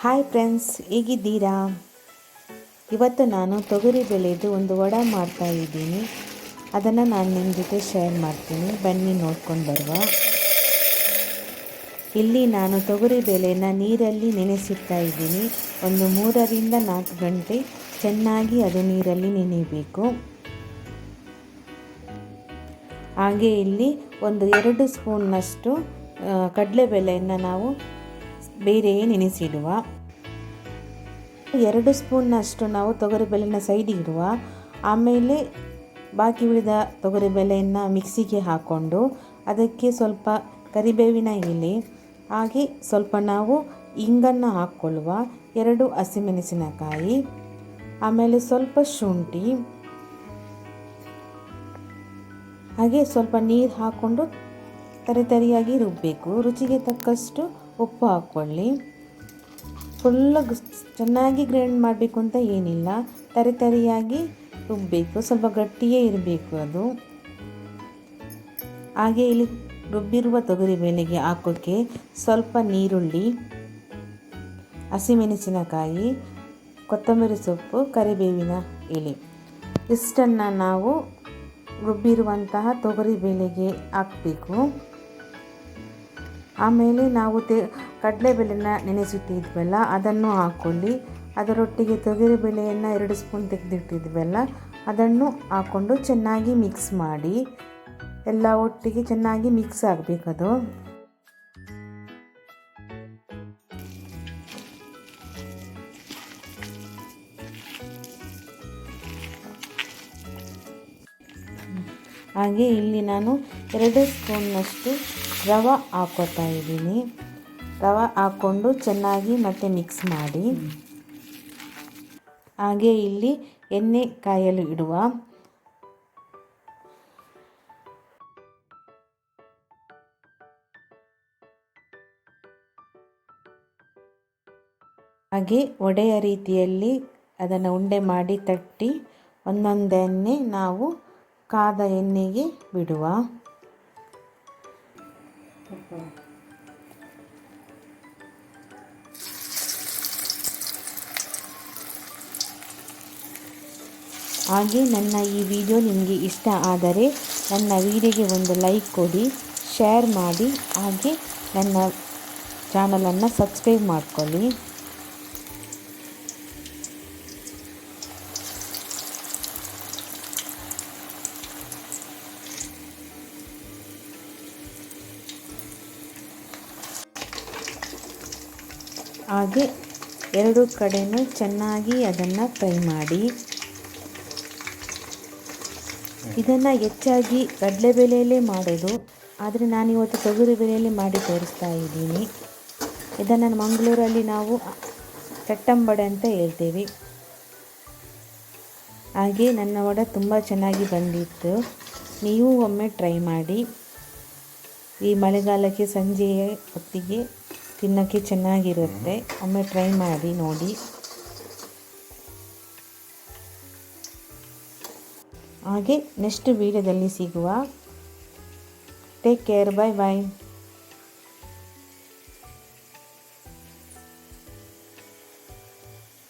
Hi friends, ಹೇಗಿದ್ದೀರಾ? ಇವತ್ತು ನಾನು ತೊಗರಿ ಬೆಳೆದು ಒಂದು ವಡ ಮಾಡ್ತಾ ಇದ್ದೀನಿ. ಅದನ್ನು ನಾನು ನಿಮ್ಮ ಜೊತೆ ಶೇರ್ ಮಾಡ್ತೀನಿ. ಬನ್ನಿ ನೋಡ್ಕೊಂಡು ಬರುವ. ಇಲ್ಲಿ ನಾನು ತೊಗರಿ ಬೇಳೆನ ನೀರಲ್ಲಿ ನೆನೆಸಿಡ್ತಾ ಇದ್ದೀನಿ. ಒಂದು ಮೂರರಿಂದ ನಾಲ್ಕು ಗಂಟೆ ಚೆನ್ನಾಗಿ ಅದು ನೀರಲ್ಲಿ ನೆನೆಯಬೇಕು. ಹಾಗೆ ಇಲ್ಲಿ ಒಂದು ಎರಡು ಸ್ಪೂನ್ನಷ್ಟು ಕಡಲೆಬೇಳೆಯನ್ನು ನಾವು ಬೇರೆಯೇ ನೆನೆಸಿಡುವ. ಎರಡು ಸ್ಪೂನ್ನಷ್ಟು ನಾವು ತೊಗರಿಬೇಳೆನ ಸೈಡಿಗೆ ಇಡುವ. ಆಮೇಲೆ ಬಾಕಿ ಉಳಿದ ತೊಗರಿಬೇಳೆಯನ್ನು ಮಿಕ್ಸಿಗೆ ಹಾಕ್ಕೊಂಡು ಅದಕ್ಕೆ ಸ್ವಲ್ಪ ಕರಿಬೇವಿನ ಎಲೆ, ಹಾಗೆ ಸ್ವಲ್ಪ ನಾವು ಇಂಗನ್ನು ಹಾಕ್ಕೊಳ್ಳುವ ಎರಡು ಹಸಿಮೆಣಸಿನಕಾಯಿ, ಆಮೇಲೆ ಸ್ವಲ್ಪ ಶುಂಠಿ, ಹಾಗೆ ಸ್ವಲ್ಪ ನೀರು ಹಾಕ್ಕೊಂಡು ತರಿತರಿಯಾಗಿ ರುಬ್ಬಬೇಕು ರುಚಿಗೆ ತಕ್ಕಷ್ಟು ಉಪ್ಪು ಹಾಕ್ಕೊಳ್ಳಿ. ಫುಲ್ಲು ಚೆನ್ನಾಗಿ ಗ್ರೈಂಡ್ ಮಾಡಬೇಕು ಅಂತ ಏನಿಲ್ಲ. ತರಿತರಿಯಾಗಿ ರುಬ್ಬಬೇಕು ಸ್ವಲ್ಪ ಗಟ್ಟಿಯೇ ಇರಬೇಕು ಅದು. ಹಾಗೆ ಇಲ್ಲಿ ರುಬ್ಬಿರುವ ತೊಗರಿಬೇಳೆಗೆ ಹಾಕೋಕ್ಕೆ ಸ್ವಲ್ಪ ನೀರುಳ್ಳಿ, ಹಸಿಮೆಣಸಿನಕಾಯಿ, ಕೊತ್ತಂಬರಿ ಸೊಪ್ಪು, ಕರಿಬೇವಿನ ಎಲೆ. ಇಷ್ಟನ್ನು ನಾವು ರುಬ್ಬಿರುವಂತಹ ತೊಗರಿಬೇಳೆಗೆ ಹಾಕಬೇಕು. ಆಮೇಲೆ ನಾವು ತೆ ಕಡಲೆಬೇಳೆನ ನೆನೆಸಿಟ್ಟಿದ್ವಲ್ಲ, ಅದನ್ನು ಹಾಕ್ಕೊಳ್ಳಿ ಅದರೊಟ್ಟಿಗೆ ತೊಗರಿಬೇಳೆಯನ್ನು ಎರಡು ಸ್ಪೂನ್ ತೆಗೆದಿಟ್ಟಿದ್ವಲ್ಲ, ಅದನ್ನು ಹಾಕ್ಕೊಂಡು ಚೆನ್ನಾಗಿ ಮಿಕ್ಸ್ ಮಾಡಿ. ಎಲ್ಲ ಒಟ್ಟಿಗೆ ಚೆನ್ನಾಗಿ ಮಿಕ್ಸ್ ಆಗಬೇಕದು ಹಾಗೆ ಇಲ್ಲಿ ನಾನು ಎರಡು ಸ್ಪೂನ್ನಷ್ಟು ರವ ಹಾಕೋತಾ ಇದ್ದೀನಿ. ರವೆ ಹಾಕ್ಕೊಂಡು ಚೆನ್ನಾಗಿ ಮತ್ತೆ ಮಿಕ್ಸ್ ಮಾಡಿ. ಹಾಗೆ ಇಲ್ಲಿ ಎಣ್ಣೆ ಕಾಯಲು ಇಡುವ. ಹಾಗೆ ಒಡೆಯ ರೀತಿಯಲ್ಲಿ ಅದನ್ನು ಉಂಡೆ ಮಾಡಿ ತಟ್ಟಿ ಒಂದೊಂದೆಣ್ಣೆ ನಾವು ಕಾದ ಎಣ್ಣೆಗೆ ಬಿಡುವ. ಹಾಗೆ ನನ್ನ ಈ ವಿಡಿಯೋ ನಿಮಗೆ ಇಷ್ಟ ಆದರೆ ನನ್ನ ವಿಡಿಯೋಗೆ ಒಂದು ಲೈಕ್ ಕೊಡಿ, ಶೇರ್ ಮಾಡಿ, ಹಾಗೆ ನನ್ನ ಚಾನಲನ್ನು ಸಬ್ಸ್ಕ್ರೈಬ್ ಮಾಡ್ಕೊಳ್ಳಿ. ಹಾಗೆ ಎರಡು ಕಡೆಯೂ ಚೆನ್ನಾಗಿ ಅದನ್ನು ಫ್ರೈ ಮಾಡಿ. ಇದನ್ನು ಹೆಚ್ಚಾಗಿ ಕಡಲೆಬೇಳೆಯಲ್ಲೇ ಮಾಡೋದು. ಆದರೆ ನಾನಿವತ್ತು ತೊಗರಿಬೇಳೆಯಲ್ಲಿ ಮಾಡಿ ತೋರಿಸ್ತಾ ಇದ್ದೀನಿ. ಇದನ್ನು ಮಂಗಳೂರಲ್ಲಿ ನಾವು ಚಟ್ಟಂಬಡೆ ಅಂತ ಹೇಳ್ತೇವೆ. ಹಾಗೆ ನನ್ನ ವಡ ತುಂಬ ಚೆನ್ನಾಗಿ ಬಂದಿತ್ತು. ನೀವು ಒಮ್ಮೆ ಟ್ರೈ ಮಾಡಿ. ಈ ಮಳೆಗಾಲಕ್ಕೆ ಸಂಜೆಯ ಹೊತ್ತಿಗೆ ತಿನ್ನೋಕ್ಕೆ ಚೆನ್ನಾಗಿರುತ್ತೆ. ಒಮ್ಮೆ ಟ್ರೈ ಮಾಡಿ ನೋಡಿ. ಹಾಗೆ ನೆಕ್ಸ್ಟ್ ವೀಡಿಯೋದಲ್ಲಿ ಸಿಗುವ. ಟೇಕ್ ಕೇರ್ ಬಾಯ್ ಬಾಯ್